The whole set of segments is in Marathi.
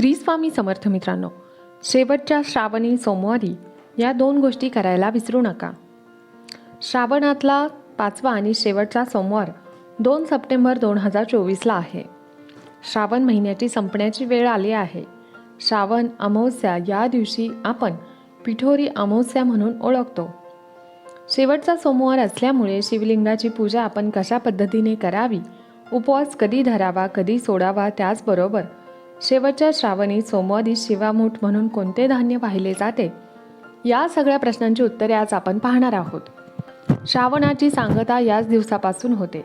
श्री स्वामी समर्थ मित्रांनो शेवटच्या श्रावणी सोमवारी या दोन गोष्टी करायला विसरू नका. श्रावणातला पाचवा आणि शेवटचा सोमवार दोन सप्टेंबर दोन हजार चोवीसला आहे. श्रावण महिन्याची संपण्याची वेळ आली आहे. श्रावण अमावस्या या दिवशी आपण पिठोरी अमावस्या म्हणून ओळखतो. शेवटचा सोमवार असल्यामुळे शिवलिंगाची पूजा आपण कशा पद्धतीने करावी उपवास कधी धरावा कधी सोडावा त्याचबरोबर शेवटच्या श्रावणी सोमवारी शिवामूठ म्हणून कोणते धान्य वाहिले जाते? या सगळ्या प्रश्नांची उत्तरे आज आपण पाहणार आहोत. श्रावणाची सांगता याच दिवसापासून होते.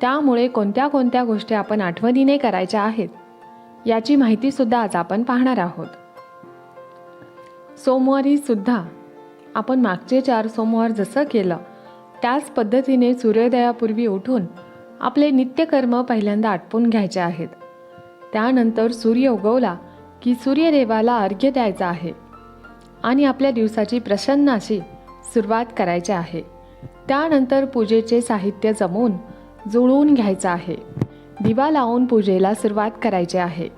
त्यामुळे कोणत्या कोणत्या गोष्टी आपण आठवणीने करायच्या आहेत याची माहिती सुद्धा आज आपण पाहणार आहोत. सोमवारी सुद्धा आपण मागचे चार सोमवार जसं केलं त्याच पद्धतीने सूर्योदयापूर्वी उठून आपले नित्यकर्म पहिल्यांदा आटपून घ्यायचे आहेत. त्यानंतर सूर्य उगवला की सूर्यदेवाला अर्घ्य द्यायचा आहे. आणि आपल्या दिवसाची प्रसन्न अशी सुरुवात करायची आहे. त्यानंतर पूजेचे साहित्य जमवून जुळवून घ्यायचं आहे. दिवा लावून पूजेला सुरुवात करायची आहे.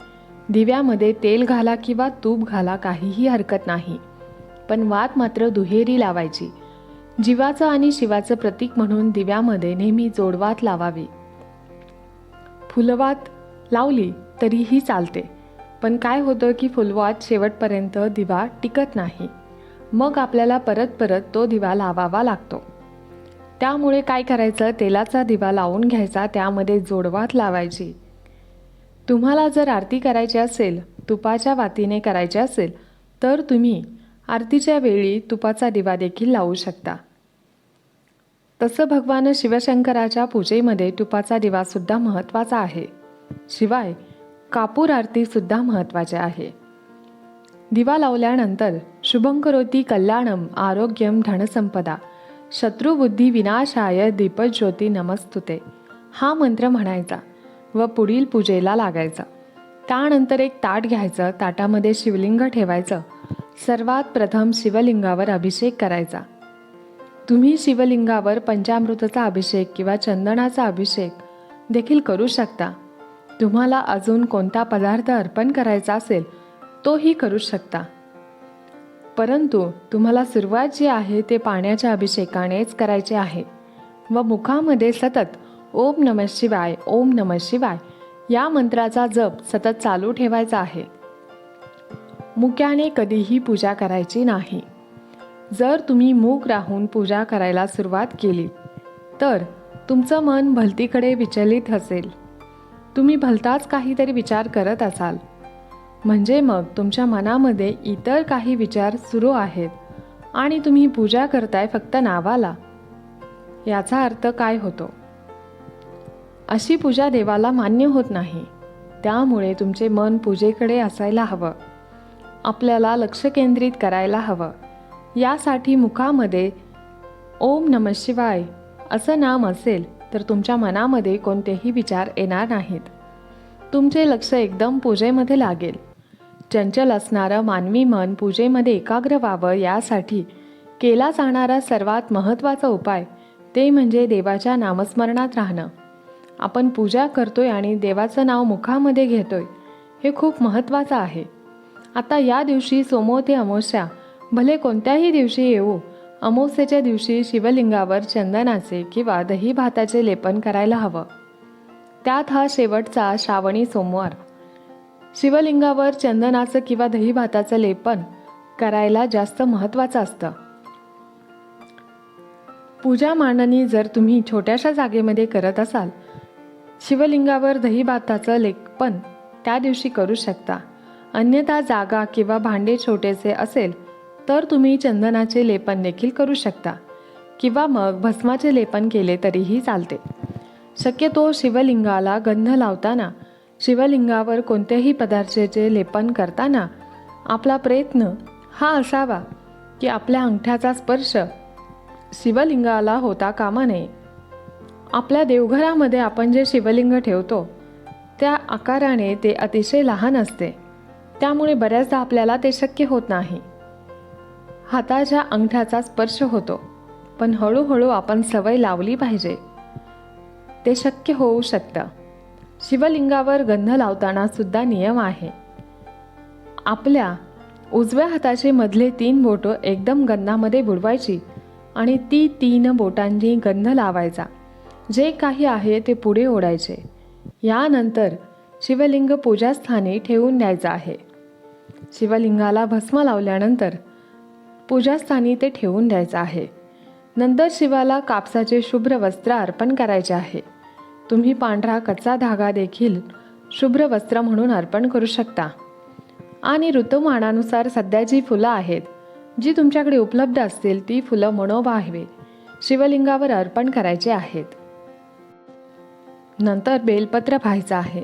दिव्यामध्ये तेल घाला किंवा तूप घाला काहीही हरकत नाही. पण वात मात्र दुहेरी लावायची. जीवाचं आणि शिवाचं प्रतीक म्हणून दिव्यामध्ये नेहमी जोडवात लावावी. फुलवात लावली तरीही चालते. पण काय होतं की फुलवात शेवटपर्यंत दिवा टिकत नाही. मग आपल्याला परत परत तो दिवा लावावा लागतो. त्यामुळे काय करायचं? तेलाचा दिवा लावून घ्यायचा त्यामध्ये जोडवात लावायची. तुम्हाला जर आरती करायची असेल तुपाच्या वातीने करायची असेल तर तुम्ही आरतीच्या वेळी तुपाचा दिवा देखील लावू शकता. तसं भगवान शिवशंकराच्या पूजेमध्ये तुपाचा दिवासुद्धा महत्त्वाचा आहे. शिवाय कापूर आरतीसुद्धा महत्त्वाचे आहे. दिवा लावल्यानंतर शुभंकरोती कल्याणम आरोग्यम धनसंपदा. शत्रुबुद्धी विनाशाय दीपज्योती नमस्तुते. हा मंत्र म्हणायचा व पुढील पूजेला लागायचा. त्यानंतर एक ताट घ्यायचं ताटामध्ये शिवलिंग ठेवायचं. सर्वात प्रथम शिवलिंगावर अभिषेक करायचा. तुम्ही शिवलिंगावर पंचामृताचा अभिषेक किंवा चंदनाचा अभिषेक देखील करू शकता. तुम्हाला अजून कोणता पदार्थ अर्पण करायचा असेल तोही करू शकता. परंतु तुम्हाला सुरुवात जी आहे ते पाण्याच्या अभिषेकानेच करायचे आहे व मुखामध्ये सतत ओम नम शिवाय ओम नम शिवाय या मंत्राचा जप सतत चालू ठेवायचा आहे. मुक्याने कधीही पूजा करायची नाही. जर तुम्ही मूक राहून पूजा करायला सुरुवात केली तर तुमचं मन भलतीकडे विचलित असेल. तुम्ही भलताच काहीतरी विचार करत असाल. म्हणजे मग तुमच्या मनामध्ये इतर काही विचार सुरू आहेत आणि तुम्ही पूजा करताय फक्त नावाला? याचा अर्थ काय होतो? अशी पूजा देवाला मान्य होत नाही. त्यामुळे तुमचे मन पूजेकडे असायला हवं. आपल्याला लक्ष केंद्रित करायला हवं. यासाठी मुखामध्ये ओम नम शिवाय असं नाम असेल. तर तुमच्या मनामध्ये कोणतेही विचार येणार नाहीत. तुमचे लक्ष एकदम पूजेमध्ये लागेल. चंचल असणारं मानवी मन पूजेमध्ये एकाग्र व्हावं यासाठी केला जाणारा सर्वात महत्त्वाचा उपाय ते म्हणजे देवाच्या नामस्मरणात राहणं. आपण पूजा करतोय आणि देवाचं नाव मुखामध्ये घेतोय हे खूप महत्त्वाचं आहे. आता या दिवशी सोमो ते अमावस्या भले कोणत्याही दिवशी येऊ अमावस्येच्या दिवशी शिवलिंगावर चंदनाचे किंवा दही भाताचे लेपन करायला हवं. त्यात हा शेवटचा श्रावणी सोमवार. शिवलिंगावर चंदनाचं किंवा दही भाताचं लेपन करायला जास्त महत्त्वाचं असतं. पूजा मांडणी जर तुम्ही छोट्याशा जागेमध्ये करत असाल शिवलिंगावर दही भाताचं लेपन त्या दिवशी करू शकता. अन्यथा जागा किंवा भांडे छोटेसे असेल तर तुम्ही चंदनाचे लेपन देखील करू शकता. किंवा मग भस्माचे लेपन केले तरीही चालते. शक्यतो शिवलिंगाला गंध लावताना शिवलिंगावर कोणत्याही पदार्थाचे लेपन करताना आपला प्रयत्न हा असावा की आपल्या अंगठ्याचा स्पर्श शिवलिंगाला होता कामा नये. आपल्या देवघरामध्ये आपण जे शिवलिंग ठेवतो त्या आकाराने ते अतिशय लहान असते. त्यामुळे बऱ्याचदा आपल्याला ते शक्य होत नाही. हाताच्या अंगठ्याचा स्पर्श होतो पण हळूहळू आपण सवय लावली पाहिजे. ते शक्य होऊ शकतं. शिवलिंगावर गंध लावताना सुद्धा नियम आहे. आपल्या उजव्या हाताचे मधले तीन बोटं एकदम गंधामध्ये बुडवायची आणि ती तीन बोटांनी गंध लावायचा. जे काही आहे ते पुढे ओढायचे. यानंतर शिवलिंग पूजास्थानी ठेवून द्यायचं आहे. शिवलिंगाला भस्म लावल्यानंतर पूजास्थानी ते ठेवून द्यायचं आहे. नंतर शिवाला कापसाचे शुभ्र वस्त्र अर्पण करायचे आहे. तुम्ही पांढरा कच्चा धागा देखील शुभ्र वस्त्र म्हणून अर्पण करू शकता. आणि ऋतुमानानुसार सध्या जी फुलं आहेत जी तुमच्याकडे उपलब्ध असतील ती फुलं मनोभावे शिवलिंगावर अर्पण करायचे आहेत. नंतर बेलपत्र पाहायचं आहे.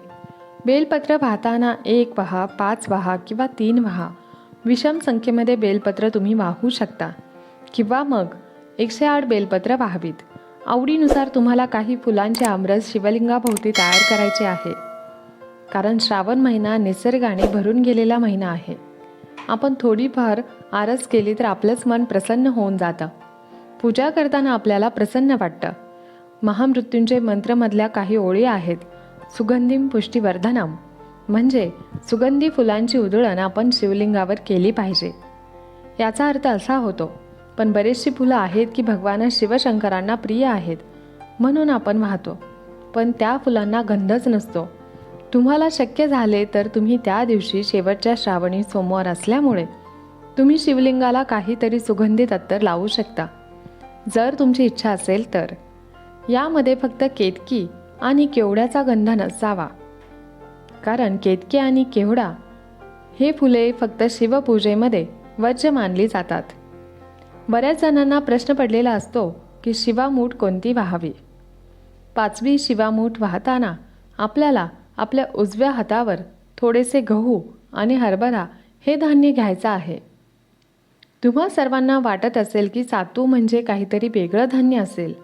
बेलपत्र पाहताना एक वहा पाच वहा किंवा तीन वहा. विषम संख्येमध्ये बेलपत्र तुम्ही वाहू शकता. किंवा मग एकशे आठ बेलपत्र वाहावीत. आवडीनुसार तुम्हाला काही फुलांचे आमरस शिवलिंगाभोवती तयार करायचे आहे. कारण श्रावण महिना निसर्गाने भरून गेलेला महिना आहे. आपण थोडीफार आरस केली तर आपलंच मन प्रसन्न होऊन जातं. पूजा करताना आपल्याला प्रसन्न वाटतं. महामृत्यूंचे मंत्रमधल्या काही ओळी आहेत. सुगंधीम पुष्टीवर्धनम. म्हणजे सुगंधी फुलांची उधळण आपण शिवलिंगावर केली पाहिजे. याचा अर्थ असा होतो पण बरेचशी फुलं आहेत की भगवान शिवशंकरांना प्रिय आहेत म्हणून आपण वाहतो. पण त्या फुलांना गंधच नसतो. तुम्हाला शक्य झाले तर तुम्ही त्या दिवशी शेवटच्या श्रावणी सोमवार असल्यामुळे तुम्ही शिवलिंगाला काहीतरी सुगंधित अत्तर लावू शकता. जर तुमची इच्छा असेल तर. यामध्ये फक्त केतकी आणि केवड्याचा गंध नसावा. कारण केतकी आणि केवडा हे फुले फक्त शिवपूजेमध्ये वज्र मानली जातात. बऱ्याच जणांना प्रश्न पडलेला असतो की शिवामूठ कोणती वाहावी? पाचवी शिवामूठ वाहताना आपल्याला आपल्या उजव्या हातावर थोडेसे गहू आणि हरभरा हे धान्य घ्यायचं आहे. तुम्हा सर्वांना वाटत असेल की सातू म्हणजे काहीतरी वेगळं धान्य असेल.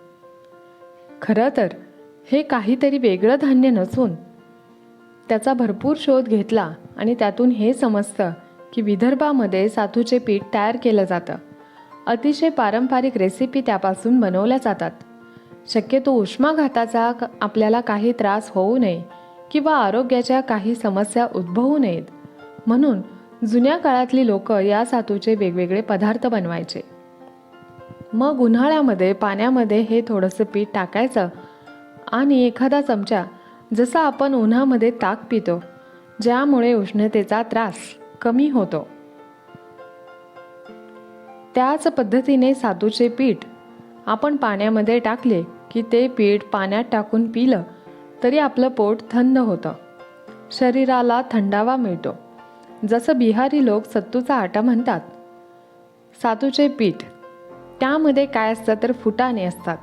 खरं तर हे काहीतरी वेगळं धान्य नसून त्याचा भरपूर शोध घेतला आणि त्यातून हे समजतं की विदर्भामध्ये साथूचे पीठ तयार केलं जातं. अतिशय पारंपरिक रेसिपी त्यापासून बनवल्या जातात. शक्यतो उष्माघाताचा आपल्याला काही त्रास होऊ नये किंवा आरोग्याच्या काही समस्या उद्भवू नयेत. म्हणून जुन्या काळातली लोक या सातूचे वेगवेगळे पदार्थ बनवायचे. मग उन्हाळ्यामध्ये पाण्यामध्ये हे थोडंसं पीठ टाकायचं आणि एखादा चमचा जसा आपण उन्हामध्ये ताक पितो ज्यामुळे उष्णतेचा त्रास कमी होतो. त्याच पद्धतीने सातूचे पीठ आपण पाण्यामध्ये टाकले की ते पीठ पाण्यात टाकून पिलं तरी आपलं पोट थंड होतं. शरीराला थंडावा मिळतो. जसं बिहारी लोक सत्तूचा आटा म्हणतात सातूचे पीठ त्यामध्ये काय असतं तर फुटाणे असतात.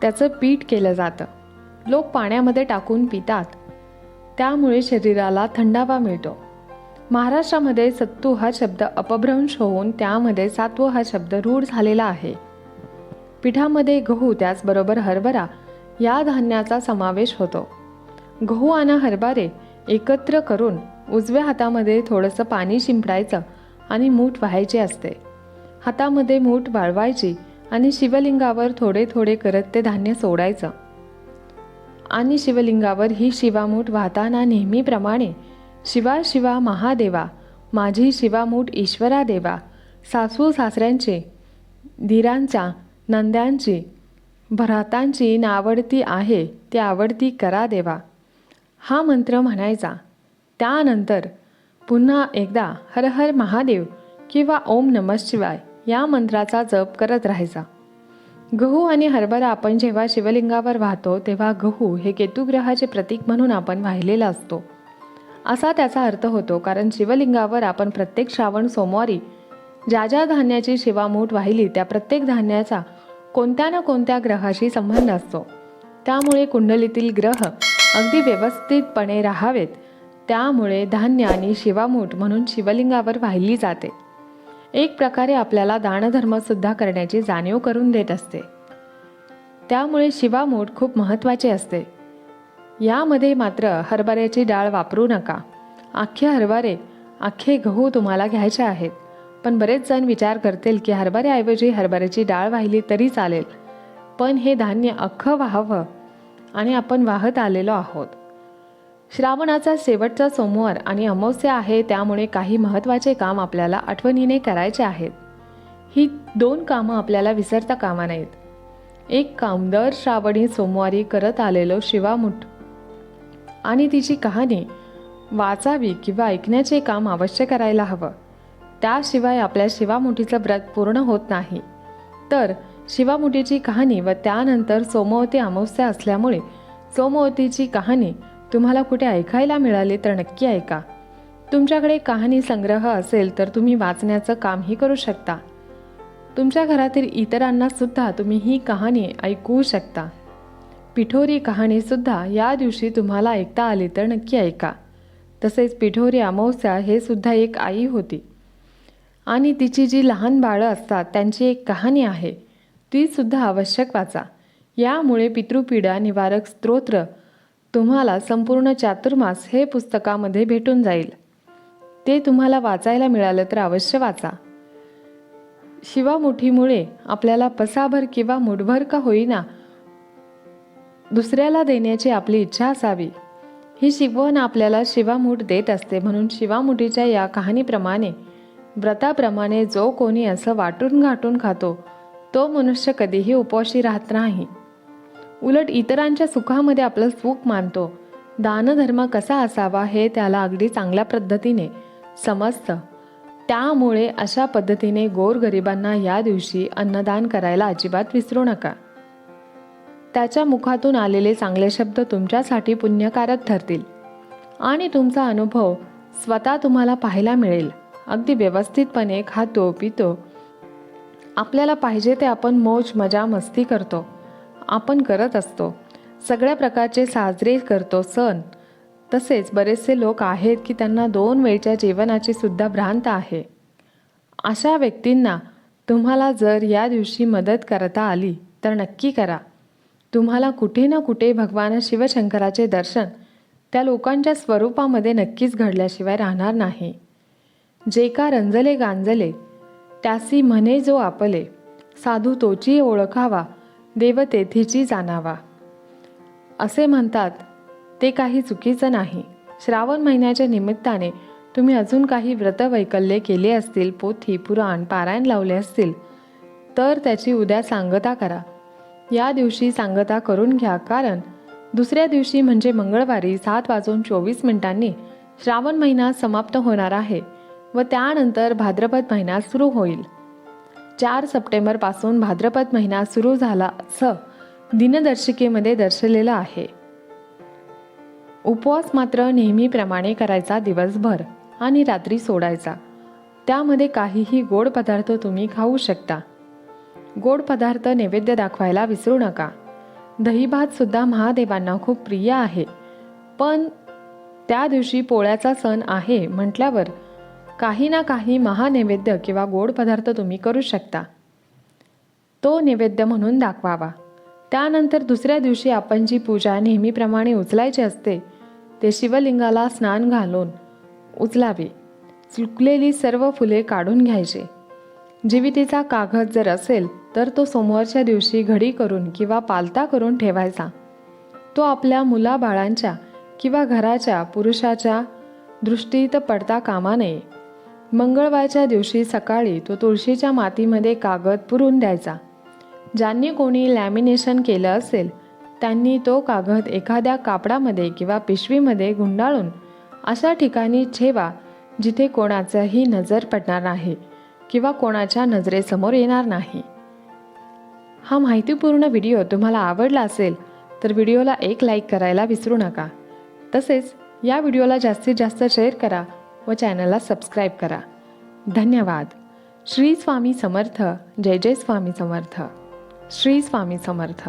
त्याचं पीठ केलं जातं. लोक पाण्यामध्ये टाकून पितात. त्यामुळे शरीराला थंडावा मिळतो. महाराष्ट्रामध्ये सत्तू हा शब्द अपभ्रंश होऊन त्यामध्ये सात्व हा शब्द रूढ झालेला आहे. पिठामध्ये गहू त्याचबरोबर हरभरा या धान्याचा समावेश होतो. गहू आणि हरभरे एकत्र करून उजव्या हातामध्ये थोडंसं पाणी शिंपडायचं आणि मूठ व्हायचे असते. हातामध्ये मूठ वाळवायची आणि शिवलिंगावर थोडे थोडे करत ते धान्य सोडायचं. आणि शिवलिंगावर ही शिवामूठ वाहताना नेहमीप्रमाणे शिवा शिवा महादेवा माझी शिवामूठ ईश्वरा देवा सासू सासऱ्यांचे धीरांच्या नंद्यांची भरातांची नावडती आहे ती आवडती करा देवा. हा मंत्र म्हणायचा. त्यानंतर पुन्हा एकदा हर हर महादेव किंवा ओम नमः शिवाय या मंत्राचा जप करत राहायचा. गहू आणि हरभरा आपण जेव्हा शिवलिंगावर वाहतो तेव्हा गहू हे केतुग्रहाचे प्रतीक म्हणून आपण वाहिलेला असतो. असा त्याचा अर्थ होतो कारण शिवलिंगावर आपण प्रत्येक श्रावण सोमवारी ज्या ज्या धान्याची शिवामूठ वाहिली त्या प्रत्येक धान्याचा कोणत्या ना कोणत्या ग्रहाशी संबंध असतो. त्यामुळे कुंडलीतील ग्रह अगदी व्यवस्थितपणे राहावेत. त्यामुळे धान्य आणि शिवामूठ म्हणून शिवलिंगावर वाहिली जाते. एक प्रकारे आपल्याला दानधर्मसुद्धा करण्याची जाणीव करून देत असते. त्यामुळे शिवामूठ खूप महत्त्वाचे असते. यामध्ये मात्र हरभऱ्याची डाळ वापरू नका. अख्खे हरभरे अख्खे गहू तुम्हाला घ्यायचे आहेत. पण बरेच जण विचार करतील की हरभऱ्याऐवजी हरभऱ्याची डाळ वाहिली तरी चालेल. पण हे धान्य अख्खं व्हावं. आणि आपण वाहत आलेलो आहोत. श्रावणाचा शेवटचा सोमवार आणि अमावस्या आहे त्यामुळे काही महत्त्वाचे काम आपल्याला आठवणीने करायचे आहेत. ही दोन कामं आपल्याला विसरता कामा नाहीत एक काम दर श्रावणी सोमवारी करत आलेलो शिवामुठ. आणि तिची कहाणी वाचावी किंवा ऐकण्याचे काम अवश्य करायला हवं. त्याशिवाय आपल्या शिवामुठीचं व्रत पूर्ण होत नाही. तर शिवामुठीची कहाणी व त्यानंतर सोमवती अमावस्या असल्यामुळे सोमवतीची कहाणी तुम्हाला कुठे ऐकायला मिळाले तर नक्की ऐका. तुमच्याकडे कहाणी संग्रह असेल तर तुम्ही वाचण्याचं कामही करू शकता. तुमच्या घरातील इतरांना सुद्धा तुम्ही ही कहाणी ऐकवू शकता. पिठोरी कहाणीसुद्धा या दिवशी तुम्हाला ऐकता आली तर नक्की ऐका. तसेच पिठोरी अमावस्या हे सुद्धा एक आई होती. आणि तिची जी लहान बाळं असतात त्यांची एक कहाणी आहे. ती सुद्धा आवश्यक वाचा. यामुळे पितृपीडा निवारक स्तोत्र तुम्हाला संपूर्ण चातुर्मास हे पुस्तकामध्ये भेटून जाईल. ते तुम्हाला वाचायला मिळालं तर अवश्य वाचा. शिवामुठीमुळे आपल्याला पसाभर किंवा मुठभर का होईना दुसऱ्याला देण्याची आपली इच्छा असावी. ही शिकवण आपल्याला शिवामूठ देत असते. म्हणून शिवामुठीच्या या कहाणीप्रमाणे व्रताप्रमाणे जो कोणी असं वाटून घाटून खातो तो मनुष्य कधीही उपवाशी राहत नाही. उलट इतरांच्या सुखामध्ये आपलं सुख मानतो. दानधर्म कसा असावा हे त्याला अगदी चांगल्या पद्धतीने समजतं. त्यामुळे अशा पद्धतीने गोरगरिबांना या दिवशी अन्नदान करायला अजिबात विसरू नका. त्याच्या मुखातून आलेले चांगले शब्द तुमच्यासाठी पुण्यकारक ठरतील. आणि तुमचा अनुभव स्वतः तुम्हाला पाहायला मिळेल. अगदी व्यवस्थितपणे खातो पितो. आपल्याला पाहिजे ते आपण मौज मजा मस्ती करतो. आपण करत असतो. सगळ्या प्रकारचे साजरे करतो सण. तसेच बरेचसे लोक आहेत की त्यांना दोन वेळच्या जेवणाची सुद्धा भ्रांत आहे. अशा व्यक्तींना तुम्हाला जर या दिवशी मदत करता आली तर नक्की करा. तुम्हाला कुठे ना कुठे भगवान शिवशंकराचे दर्शन त्या लोकांच्या स्वरूपामध्ये नक्कीच घडल्याशिवाय राहणार नाही. जे का रंजले गांजले त्यासी म्हणे जो आपले. साधू तोची ओळखावा देव तेथीची जाणावा. असे म्हणतात ते काही चुकीचं नाही. श्रावण महिन्याच्या निमित्ताने तुम्ही अजून काही व्रतवैकल्ये केले असतील पोथी पुराण पारायण लावले असतील तर त्याची उद्या सांगता करा. या दिवशी सांगता करून घ्या कारण दुसऱ्या दिवशी म्हणजे मंगळवारी सात वाजून चोवीस मिनिटांनी श्रावण महिना समाप्त होणार आहे व त्यानंतर भाद्रपद महिना सुरू होईल. चार सप्टेंबरपासून भाद्रपद महिना सुरू झाला असं दिनदर्शिकेमध्ये दर्शवलेलं आहे. उपवास मात्र नेहमीप्रमाणे करायचा दिवसभर आणि रात्री सोडायचा. त्यामध्ये काहीही गोड पदार्थ तुम्ही खाऊ शकता. गोड पदार्थ नैवेद्य दाखवायला विसरू नका. दहीभात सुद्धा महादेवांना खूप प्रिय आहे. पण त्या दिवशी पोळ्याचा सण आहे म्हटल्यावर काही ना काही महानैवेद्य किंवा गोड पदार्थ तुम्ही करू शकता. तो नैवेद्य म्हणून दाखवावा. त्यानंतर दुसऱ्या दिवशी आपण जी पूजा नेहमीप्रमाणे उचलायची असते ते शिवलिंगाला स्नान घालून उचलावी. चुकलेली सर्व फुले काढून घ्यायचे. जीवितीचा कागद जर असेल तर तो सोमवारच्या दिवशी घडी करून किंवा पालता करून ठेवायचा. तो आपल्या मुलाबाळांच्या किंवा घराच्या पुरुषाच्या दृष्टीत पडता कामा नये. मंगळवारच्या दिवशी सकाळी तो तुळशीच्या मातीमध्ये कागद पुरून द्यायचा. ज्यांनी कोणी लॅमिनेशन केलं असेल त्यांनी तो कागद एखाद्या कापडामध्ये किंवा पिशवीमध्ये गुंडाळून अशा ठिकाणी ठेवा जिथे कोणाचाही नजर पडणार नाही किंवा कोणाच्या नजरेसमोर येणार नाही. हा माहितीपूर्ण व्हिडिओ तुम्हाला आवडला असेल तर व्हिडिओला एक लाईक करायला विसरू नका. तसेच या व्हिडिओला जास्तीत जास्त शेअर करा व चॅनलला सबस्क्राईब करा. धन्यवाद. श्री स्वामी समर्थ. जय जय स्वामी समर्थ. श्री स्वामी समर्थ.